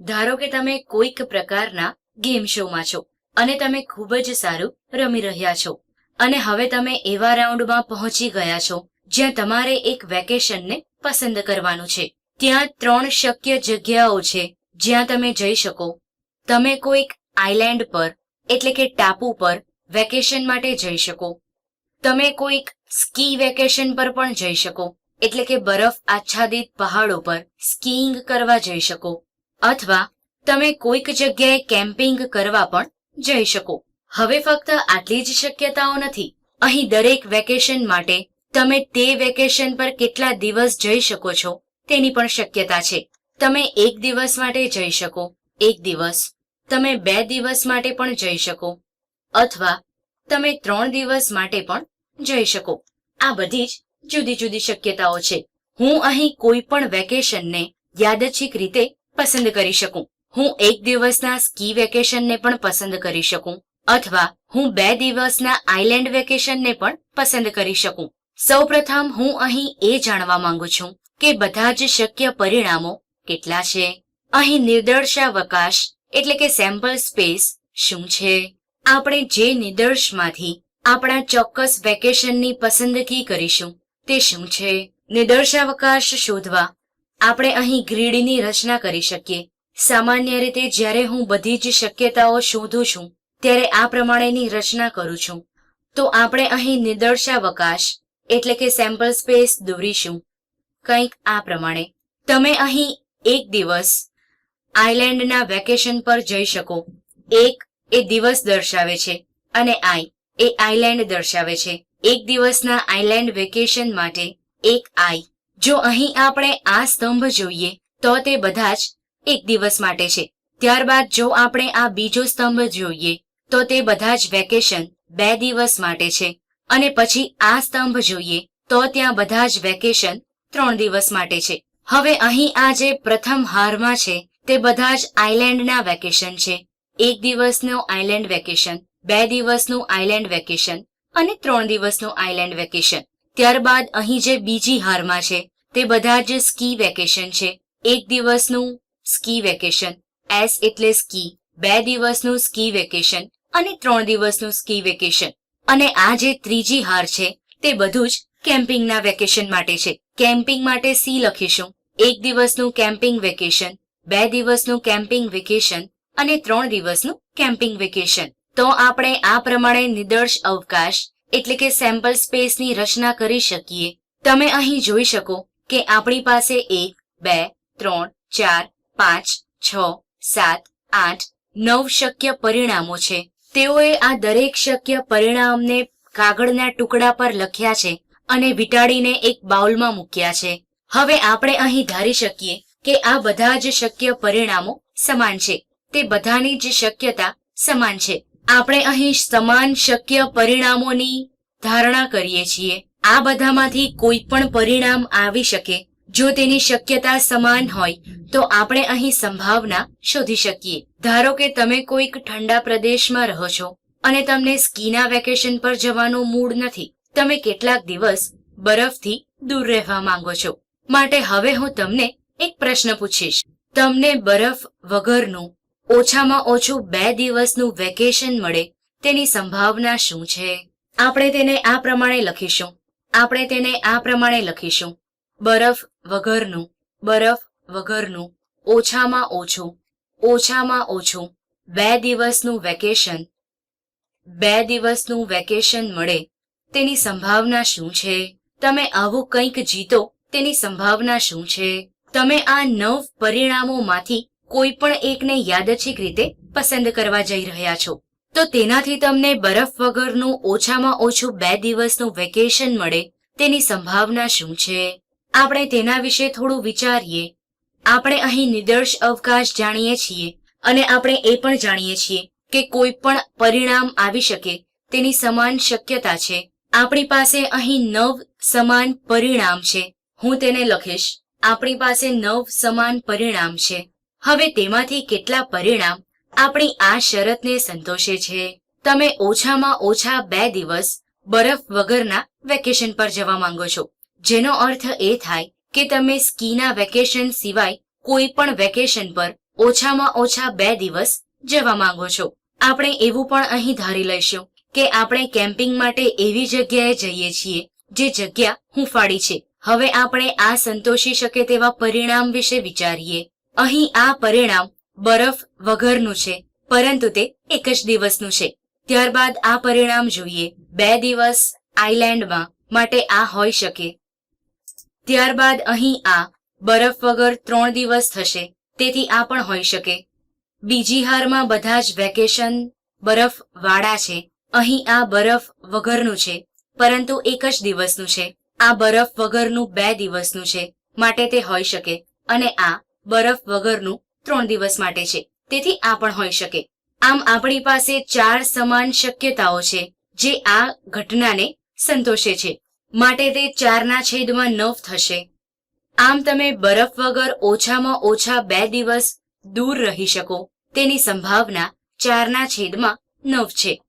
ધારો કે તમે કોઈક પ્રકારના ગેમ શોમાં છો અને તમે ખૂબ જ સારું રમી રહ્યા છો અને હવે તમે એવા રાઉન્ડમાં પહોંચી ગયા છો જ્યાં તમારે એક વેકેશનને પસંદ કરવાનું છે. ત્યાં ત્રણ શક્ય જગ્યાઓ છે જ્યાં તમે જઈ શકો. તમે કોઈક આઇલેન્ડ પર, એટલે કે ટાપુ પર, વેકેશન માટે જઈ શકો. તમે કોઈક સ્કી વેકેશન પર પણ જઈ શકો, એટલે કે બરફ આચ્છાદિત પહાડો પર સ્કીઇંગ કરવા જઈ શકો. અથવા તમે કોઈક જગ્યાએ કેમ્પિંગ કરવા પણ જઈ શકો. હવે ફક્ત આટલી જ શક્યતાઓ નથી. અહીં દરેક વેકેશન માટે તમે તે વેકેશન પર કેટલા દિવસ જઈ શકો છો તેની પણ શક્યતા છે. તમે એક દિવસ માટે જઈ શકો, એક દિવસ. તમે બે દિવસ માટે પણ જઈ શકો, અથવા તમે ત્રણ દિવસ માટે પણ જઈ શકો. આ બધી જ જુદી જુદી શક્યતાઓ છે. હું અહીં કોઈ પણ વેકેશનને યાદચ્છિક રીતે પસંદ કરી શકું. હું એક દિવસના સ્કી વેકેશનને પણ પસંદ કરી શકું, અથવા હું બે દિવસના આઇલેન્ડ વેકેશનને પણ પસંદ કરી શકું. સૌપ્રથમ હું અહીં એ જાણવા માંગુ છું કે બધા જ શક્ય પરિણામો કેટલા છે? અહીં નિર્દર્શાવકાશ એટલે કે સેમ્પલ સ્પેસ શું છે? આપણે જે નિદર્શમાંથી આપણા ચોક્કસ વેકેશનની પસંદગી કરીશું, તે શું છે? નિદર્શાવકાશ શોધવા આપણે અહીં ગ્રીડની રચના કરી શકીએ. સામાન્ય રીતે જ્યારે હું બધી જ શક્યતાઓ શોધું છું, ત્યારે આ પ્રમાણેની રચના કરું છું. તો આપણે અહીં નિદર્શાવકાશ એટલે કે સેમ્પલ સ્પેસ દોરીશું. કંઈક આ પ્રમાણે. તમે અહીં એક દિવસ આઇલેન્ડના વેકેશન પર જઈ શકો. એક એ દિવસ દર્શાવે છે, અને આઈ એ આઇલેન્ડ દર્શાવે છે. એક દિવસના આઇલેન્ડ વેકેશન માટે એક આઈ જો અહીં આપણે આ સ્તંભ જોઈએ, તો તે બધા જ એક દિવસ માટે છે. ત્યારબાદ જો આપણે આ બીજો સ્તંભ જોઈએ, તો તે બધા જ વેકેશન બે દિવસ માટે છે. અને પછી આ સ્તંભ જોઈએ, તો ત્યાં બધા જ વેકેશન ત્રણ દિવસ માટે છે. હવે અહીં આ જે પ્રથમ હારમાં છે, તે બધા જ આઇલેન્ડના વેકેશન છે. એક દિવસનું આઇલેન્ડ વેકેશન, બે દિવસનું આઇલેન્ડ વેકેશન અને ત્રણ દિવસનું આઇલેન્ડ વેકેશન. ત્યારબાદ અહીં જે બીજી હારમાં છે, તે બધા જ સ્કી વેકેશન છે. એક દિવસનું સ્કી વેકેશન, એસ એટલે સ્કી, બે દિવસનું સ્કી વેકેશન અને ત્રણ દિવસનું સ્કી વેકેશન. અને આ જે ત્રીજી હાર છે, તે બધું જ કેમ્પિંગના વેકેશન માટે છે. કેમ્પિંગ માટે સી લખીશું. એક દિવસનું કેમ્પિંગ વેકેશન, બે દિવસનું કેમ્પિંગ વેકેશન અને ત્રણ દિવસનું કેમ્પિંગ વેકેશન. તો આપણે આ પ્રમાણે નિદર્શ અવકાશ એટલે કે સેમ્પલ સ્પેસની રચના કરી શકીએ. તમે અહીં જોઈ શકો કે આપણી પાસે એક, બે, ત્રણ, ચાર, પાંચ, છ, સાત, આઠ, નવ શક્ય પરિણામો છે. તેઓએ આ દરેક શક્ય પરિણામને કાગળના ટુકડા પર લખ્યા છે અને વીટાડીને એક બાઉલમાં મૂક્યા છે. હવે આપણે અહીં ધારી શકીએ કે આ બધા જ શક્ય પરિણામો સમાન છે. તે બધાની જ શક્યતા સમાન છે. આપણે અહીં સમાન શક્ય પરિણામોની ધારણા કરીએ છીએ. આ બધામાંથી કોઈ પણ પરિણામ આવી શકે. જો તેની શક્યતા સમાન હોય, તો આપણે અહીં સંભાવના શોધી શકીએ. ધારો કે તમે કોઈક ઠંડા પ્રદેશમાં રહો છો અને તમને સ્કીના વેકેશન પર જવાનું મૂડ નથી. તમે કેટલાક દિવસ બરફથી દૂર રહેવા માંગો છો. માટે હવે હું તમને એક પ્રશ્ન પૂછીશ. તમને બરફ વગરનું ઓછામાં ઓછું બે દિવસનું વેકેશન મળે તેની સંભાવના શું છે? આપણે તેને આ પ્રમાણે લખીશું. આપણે તેને આ પ્રમાણે લખીશું. બરફ વગરનું બરફ વગરનું, ઓછામાં ઓછું ઓછામાં ઓછું, બે દિવસનું વેકેશન, બે દિવસનું વેકેશન મળે તેની સંભાવના શું છે? તમે આવું કંઈક જીતો તેની સંભાવના શું છે? તમે આ નવ પરિણામોમાંથી કોઈ પણ એકને યાદચ્છિક રીતે પસંદ કરવા જઈ રહ્યા છો. તો તેનાથી તમને બરફ વગરનું ઓછામાં ઓછું બે દિવસનું વેકેશન મળે તેની સંભાવના શું છે? આપણે તેના વિશે થોડું વિચારીએ. આપણે અહીં નિદર્શ અવકાશ જાણીએ છીએ અને આપણે એ પણ જાણીએ છીએ કે કોઈ પણ પરિણામ આવી શકે તેની સમાન શક્યતા છે. આપણી પાસે અહીં નવ સમાન પરિણામ છે. હું તેને લખીશ. આપણી પાસે નવ સમાન પરિણામ છે. હવે તેમાંથી કેટલા પરિણામ આપણી આ શરતને સંતોષે છે? તમે ઓછામાં ઓછા બે દિવસ બરફ વગરના વેકેશન પર જવા માંગો છો. જેનો અર્થ એ થાય કે તમે સ્કીના વેકેશન સિવાય કોઈ પણ વેકેશન પર ઓછામાં ઓછા બે દિવસ જવા માંગો છો. આપણે એવું પણ અહીં ધારી લઈશું કે આપણે કેમ્પિંગ માટે એવી જગ્યાએ જઈએ છીએ જે જગ્યા હુંફાળી છે. હવે આપણે આ સંતોષી શકે તેવા પરિણામ વિશે વિચારીએ. અહીં આ પરિણામ બરફ વગરનું છે, પરંતુ તે એક જ દિવસનું છે. ત્યારબાદ આ પરિણામ જોઈએ. બે દિવસ આઈલેન્ડમાં માટે આ હોઈ શકે. ત્યારબાદ અહીં આ બરફ વગર ત્રણ દિવસ થશે, તેથી આ પણ હોઈ શકે. બીજી હારમાં બધા જ વેકેશન બરફ વાળા છે. અહીં આ બરફ વગરનું છે, પરંતુ એક જ દિવસનું છે. આ બરફ વગરનું બે દિવસનું છે, માટે તે હોઈ શકે. અને આ બરફ વગરનું ત્રણ દિવસ માટે છે. તેથી આ પણ હોઈ શકે. આમ આપણી પાસે ચાર સમાન શક્યતાઓ છે, જે આ ઘટનાને સંતોષે છે. માટે તે ચારના છેદમાં નવ થશે. આમ તમે બરફ વગર ઓછામાં ઓછા બે દિવસ દૂર રહી શકો. તેની સંભાવના ચારના છેદમાં નવ છે.